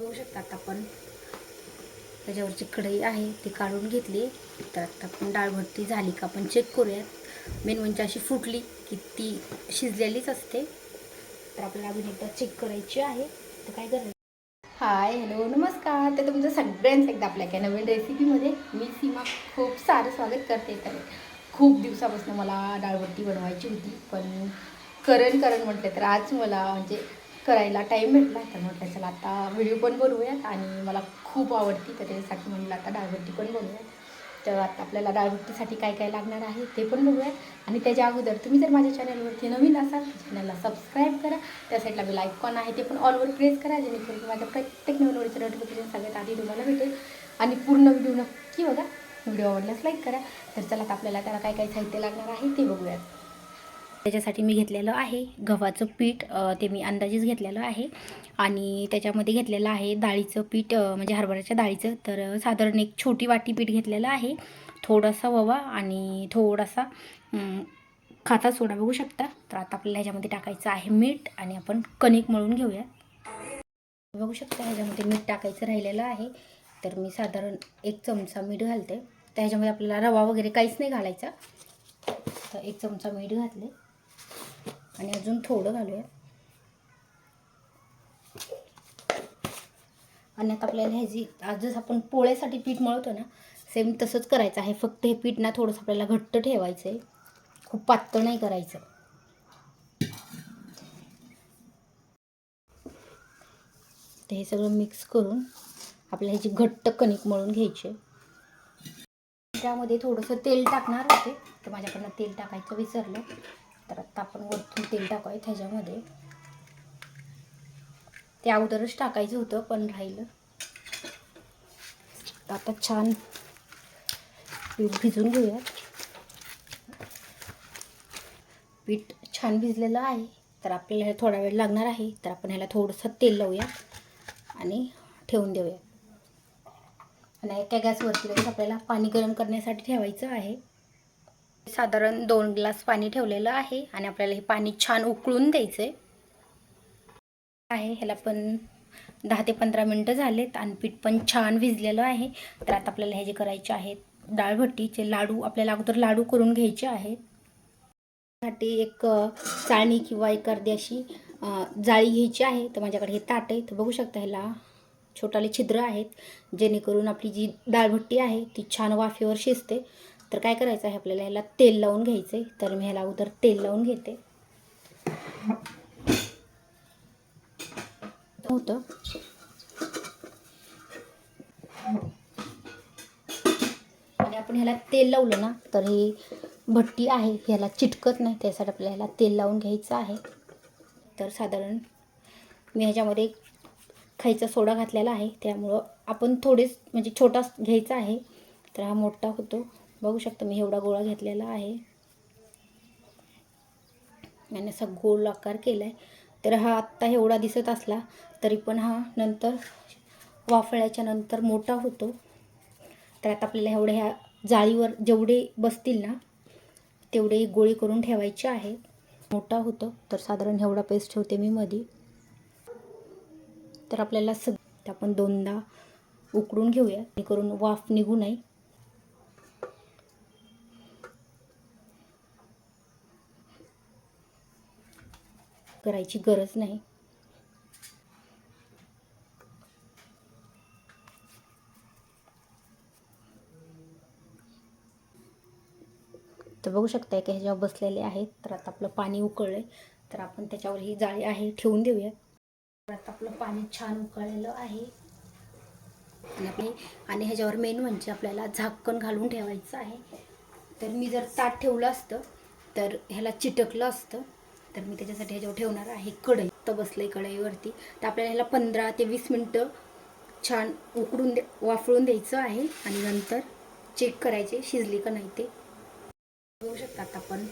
बघू शकता आता आपण त्याच्यावरची कढई आहे ती काढून घेतली. तर आता आपण डाळ भरती झाली का आपण चेक करूयात. मेन म्हणजे अशी फुटली की ती शिजलेलीच असते. तर आपल्याला अजून एकदा चेक करायची आहे. तर काय करायचं? हाय हॅलो नमस्कार. तर तुमचं सगळ्यांचं एकदा आपल्या काय नवीन रेसिपीमध्ये मी सीमा खूप सारं स्वागत करते. तर खूप दिवसापासून मला डाळबट्टी बनवायची होती. पण करण करण म्हटलं तर आज मला म्हणजे करायला टाईम भेटला तर म्हटलं चला आता व्हिडिओ पण बनवूयात आणि मला खूप आवडती तर त्याच्यासाठी म्हणलं आता डाळबट्टी पण बनवूयात. तर आता आपल्याला डाळबट्टीसाठी काय काय लागणार आहे ते पण बघूयात. आणि त्याच्या अगोदर तुम्ही जर माझ्या चॅनलवरती नवीन असाल तर चॅनलला सबस्क्राईब करा. त्या साईडला बेल आयकॉन आहे ते पण ऑलवर प्रेस करा जेणेकरून माझ्या प्रत्येक नवीन व्हिडिओचं नोटिफिकेशन सगळ्यात आधी तुम्हाला भेटेल. आणि पूर्ण व्हिडिओ नक्की बघा. व्हिडिओ आवडल्यास लाईक करा. तर चला आता आपल्याला त्याला काय काय साहित्य लागणार आहे ते बघूयात. त्याच्यासाठी मी घेतलेलं आहे. गव्हाचं पीठ ते मी अंदाजेच घेतलेलं आहे. आणि त्याच्यामध्ये घेतलेलं आहे डाळीचं पीठ म्हणजे हरभऱ्याच्या डाळीचं. तर साधारण एक छोटी वाटी पीठ घेतलेलं आहे. थोडासा ववा आणि थोडासा खाता सोडा बघू शकता. तर आता आपल्याला ह्याच्यामध्ये टाकायचं आहे मीठ आणि आपण कणिक मळून घेऊया. बघू शकता ह्याच्यामध्ये मीठ टाकायचं राहिलेलं आहे. तर मी साधारण एक चमचा मीठ घालते. तर ह्याच्यामध्ये आपल्याला रवा वगैरे काहीच नाही घालायचा. तर एक चमचा मीठ घातले. आणि अजून थोडं घालूया आणि आता आपल्याला ह्याची आजच जसं आपण पोळ्यासाठी पीठ मळतो ना सेम तसंच करायचं आहे. फक्त हे पीठ ना थोडंसं आपल्याला घट्ट ठेवायचं आहे खूप पातळ नाही करायचं. ते हे सगळं मिक्स करून आपल्याला ह्याची घट्ट कणिक मळून घ्यायची त्यामध्ये थोडंसं तेल टाकणार होते. तर माझ्याकडनं तेल टाकायचं विसरलं. तर आता आपण वरतून तेल टाकूया त्याच्यामध्ये. ते अगोदरच टाकायचं होतं पण राहिलं. तर आता छान पीठ भिजून घेऊया. पीठ छान भिजलेलं आहे. तर आपल्याला थोडा वेळ लागणार आहे. तर आपण ह्याला थोडंसं तेल लावूया आणि ठेवून देऊया. आणि एका गॅसवरती लगेच आपल्याला पाणी गरम करण्यासाठी ठेवायचं आहे. साधारण दोन ग्लास पाणी ठेवलेलं आहे आणि आपल्याला हे पाणी छान उकळून द्यायचं आहे आहे ह्याला पण दहा ते पंधरा मिनटं झालेत आणि पीठ पण छान भिजलेलं आहे. तर आता आपल्याला हे जे करायचे आहेत डाळभट्टीचे लाडू आपल्याला अगोदर लाडू करून घ्यायचे आहेत. साठी एक चाळणी किंवा एक अर्धी अशी जाळी घ्यायची आहे. तर माझ्याकडे हे ताट आहे. तर बघू शकता ह्याला छोटाले छिद्र आहेत जेणेकरून आपली जी डाळभट्टी आहे ती छान वाफेवर शिजते. तर काय करायचं आहे आपल्याला? ह्याला तेल लावून घ्यायचं आहे तर मी ह्याला अगोदर तेल लावून घेते. होतं. आणि आपण ह्याला तेल लावलं ना तर ही भट्टी आहे. ह्याला चिटकत नाही. त्यासाठी आपल्याला ह्याला तेल लावून घ्यायचं आहे. तर साधारण मी ह्याच्यामध्ये खायचा सोडा घातलेला आहे. त्यामुळं आपण थोडेच म्हणजे छोटा घ्यायचा आहे. तर हा मोठा होतो. बघू शकता मी एवढा गोळा घेतलेला आहे. आणि असा गोल आकार केला आहे तर हा आत्ता एवढा दिसत असला तरी पण हा नंतर वाफळ्याच्या नंतर मोठा होतो. तर आता आपल्याला एवढ्या ह्या जाळीवर जेवढे बसतील ना तेवढे गोळी करून ठेवायचे आहे. मोठा होतो तर साधारण एवढा पेस्ट ठेवते मी मधी. तर आपल्याला सग आपण दोनदा उकडून घेऊया. करून वाफ निघू नये. करायची गरज नाही. तर बघू शकताय की ह्याच्यावर बसलेले आहेत तर आता आपलं पाणी उकळलं तर आपण त्याच्यावर ही जाळी आहे ठेवून देऊया तर आता आपलं पाणी छान उकळलेलं आहे. आणि आपले आणि ह्याच्यावर मेन म्हणजे आपल्याला झाकण घालून ठेवायचं आहे. तर मी जर ताट ठेवलं असतं तर ह्याला चिटकलं असतं. तर मी त्याच्यासाठी ह्याच्यावर ठेवणार आहे कढई. तर बसलं आहे कढईवरती. तर आपल्याला ह्याला पंधरा ते वीस मिनटं छान उकडून दे वाफळून द्यायचं आहे आणि नंतर चेक करायचे शिजली का नाही ते. बघू शकता आता आपण.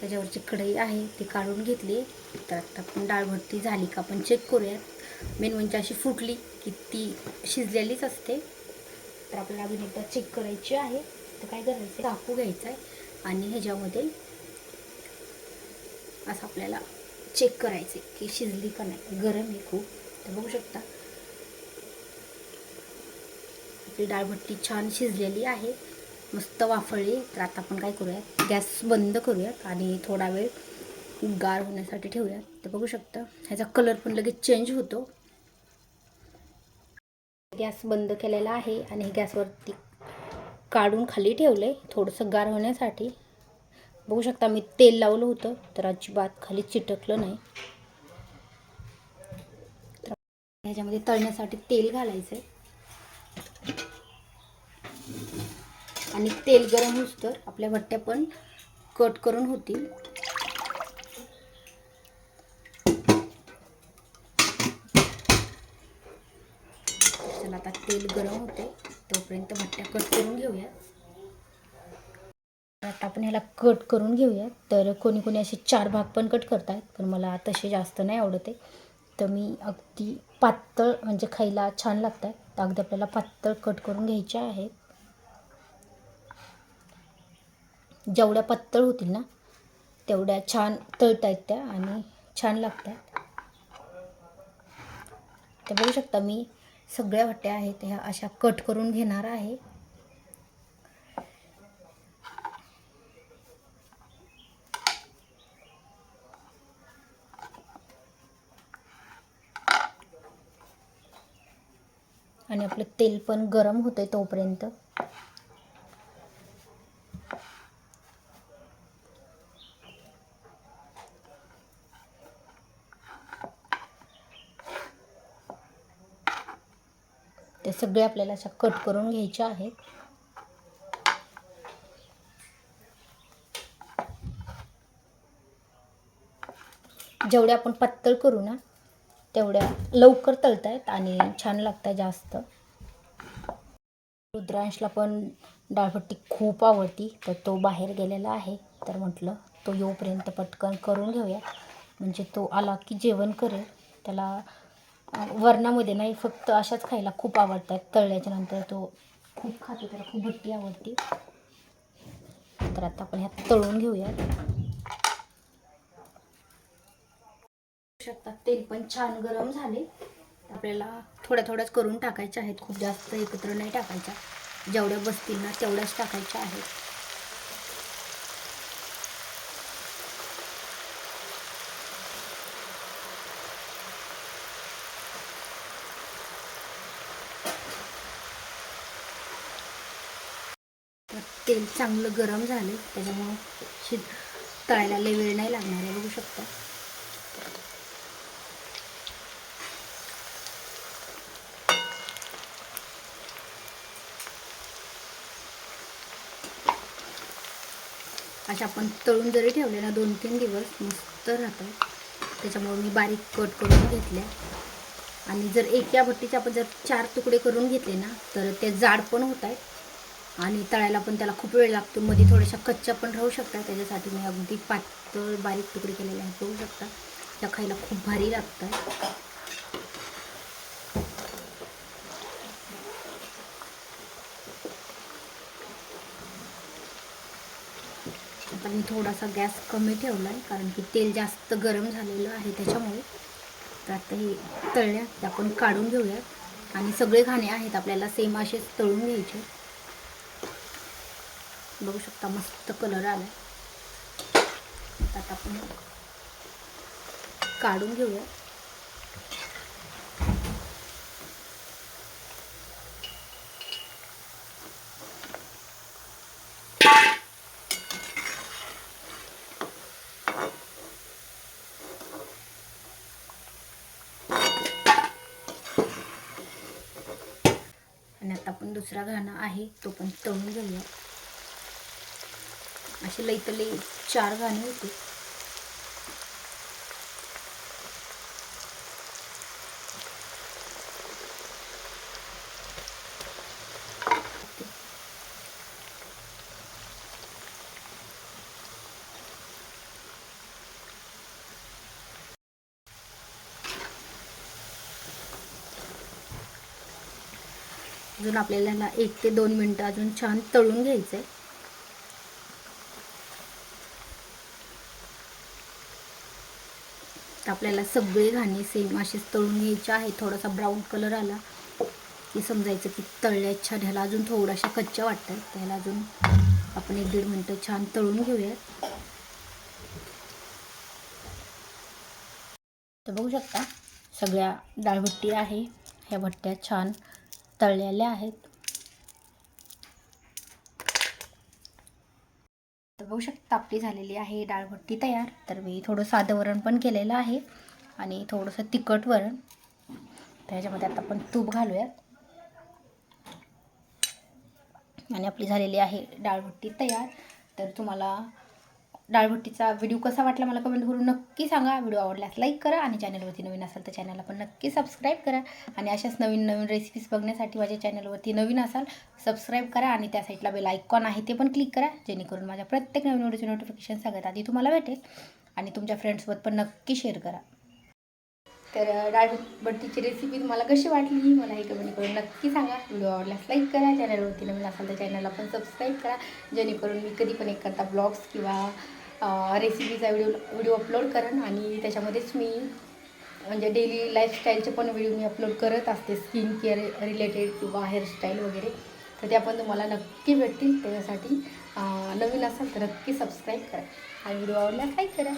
त्याच्यावरची कढई आहे ती काढून घेतली. तर आता आपण डाळ भरती झाली का आपण चेक करूयात. मेन म्हणजे अशी फुटली की ती शिजलेलीच असते. तर आपल्याला अजून एकदा चेक करायची आहे. तर काय करायचं आहे टाकू घ्यायचं आहे आणि ह्याच्यामध्ये असं आपल्याला चेक करायचं आहे की शिजली का नाही. गरम आहे खूप. तर बघू शकता. आपली डाळभट्टी छान शिजलेली आहे. मस्त वाफळली. तर आता आपण काय करूयात? गॅस बंद करूयात आणि थोडा वेळ गार होण्यासाठी ठेवूयात. तर बघू शकता ह्याचा कलर पण लगेच चेंज होतो. गॅस बंद केलेला आहे आणि हे गॅसवरती काढून खाली ठेवले थोडंसं गार होण्यासाठी. बघू शकता मी तेल लावलं होतं तर अजिबात खाली चिटकलं नाही. तर ह्याच्यामध्ये तळण्यासाठी तेल घालायचं आहे आणि तेल गरम होस तर आपल्या भट्ट्या पण कट करून होतील. चला आता तेल गरम होते तोपर्यंत भट्ट्या कट करून घेऊया. आता आपण ह्याला कट करून घेऊया. तर कोणी कोणी असे चार भाग पण कट करतात पण मला तसे जास्त नाही आवडत. आहे तर मी अगदी पातळ म्हणजे खायला छान लागतात तर अगदी आपल्याला पातळ कट करून घ्यायचे आहेत. जेवढ्या पातळ होतील ना तेवढ्या छान तळत आहेत त्या आणि छान लागतात तर बघू शकता मी सगळ्या वाट्या आहेत ह्या अशा कट करून घेणार आहे. आणि आपलं तेल पण गरम होतंय तोपर्यंत. ते सगळे आपल्याला अशा कट करून घ्यायच्या आहेत. जेवढे आपण पातळ करू ना तेवढ्या लवकर तळतायत आणि छान लागतात जास्त. रुद्रांशला पण डाळभट्टी खूप आवडती तर तो बाहेर गेलेला आहे. तर म्हटलं तो येऊपर्यंत पटकन करून घेऊया म्हणजे तो आला की जेवण करेल. त्याला वरणामध्ये नाही फक्त अशाच खायला खूप आवडतात. तळल्याच्या नंतर तो खूप खातो त्याला खूप भट्टी आवडती. तर आता आपण ह्यात तळून घेऊया शकता तेल पण छान गरम झाले. आपल्याला थोड्या थोड्याच करून टाकायच्या आहेत. खूप जास्त एकत्र नाही टाकायच्या. जेवढ्या बसतील ना तेवढ्याच टाकायच्या आहेत. तेल चांगलं गरम झाले. त्याच्यामुळं शिज तळायला लय वेळ नाही लागणार आहे बघू शकता. अशा आपण तळून जरी ठेवले ना दोन तीन दिवस मस्त राहतात. त्याच्यामुळे मी बारीक कट करून घेतल्या. आणि जर एका भट्टीचे आपण जर चार तुकडे करून घेतले ना तर ते जाड पण होत आहेत. आणि तळायला पण त्याला खूप वेळ लागतो. मध्ये थोड्याशा कच्च्या पण राहू शकतात. त्याच्यासाठी मी अगदी पातळ बारीक तुकडे केलेले आहेत. बघू शकता त्या खायला खूप भारी लागतात. आता मी थोडासा गॅस कमी ठेवला आहे कारण की तेल जास्त गरम झालेलं आहे त्याच्यामुळे. तर आता हे तळल्या ते आपण काढून घेऊयात. आणि सगळे खाणे आहेत आपल्याला सेम असेच तळून घ्यायचे. बघू शकता मस्त कलर आला आहे आता आपण काढून घेऊया आणि आता आपण दुसरा घाणा आहे तो पण तळून घेऊया. असे लई तर लई चार गाणे होते. अजून आपल्याला ह्याला एक ते दोन मिनटं अजून छान तळून घ्यायचं आहे आपल्याला सगळे घाणे सेम असेच तळून घ्यायचे आहे. थोडासा ब्राऊन कलर आला की समजायचं की तळल्या छान. ह्याला अजून थोड्याशा कच्च्या वाटतात. त्याला अजून आपण एक दीड मिनटं छान तळून घेऊयात. तर बघू शकता सगळ्या डाळभट्टी आहे. ह्या भट्ट्या छान तळलेल्या आहेत. तर बघू शकता आपली झालेली आहे डाळभट्टी तयार. तर मी थोडं साधं वरण पण केलेलं आहे आणि थोडंसं तिखट वरण. त्याच्यामध्ये आता आपण तूप घालूयात. आणि आपली झालेली आहे डाळभट्टी तयार. तर तुम्हाला डाळभट्टीचा व्हिडिओ कसा वाटला मला कमेंट करून नक्की सांगा. व्हिडिओ आवडल्यास लाईक करा आणि चॅनलवरती नवीन असाल तर चॅनलला पण नक्की सबस्क्राईब करा. आणि अशाच नवीन नवीन रेसिपीज बघण्यासाठी माझ्या चॅनलवरती नवीन असाल सबस्क्राईब करा आणि त्या साईडला बेल आयकॉन आहे ते पण क्लिक करा. जेणेकरून माझ्या प्रत्येक नवीन व्हिडिओचे नोटिफिकेशन सगळ्यात आधी तुम्हाला भेटेल. आणि तुमच्या फ्रेंड्ससोबत पण नक्की शेअर करा. तर डाळभट्टीची रेसिपी तुम्हाला कशी वाटली? मला हे कमेंट करून नक्की सांगा. व्हिडिओ आवडल्यास लाईक करा. चॅनलवरती नवीन असाल तर चॅनलला पण सबस्क्राईब करा. जेणेकरून मी कधी पण एक करता ब्लॉग्स किंवा रेसिपीचा व्हिडिओ व्हिडिओ अपलोड करेन आणि त्याच्यामध्येच मी म्हणजे डेली लाईफस्टाईलचे पण व्हिडिओ मी अपलोड करत असते. स्किन केअर रिलेटेड किंवा हेअरस्टाईल वगैरे. तर त्या पण तुम्हाला नक्की भेटतील. त्याच्यासाठी नवीन असाल तर नक्की सबस्क्राईब करा. आणि व्हिडिओ आवडल्यास लाईक करा.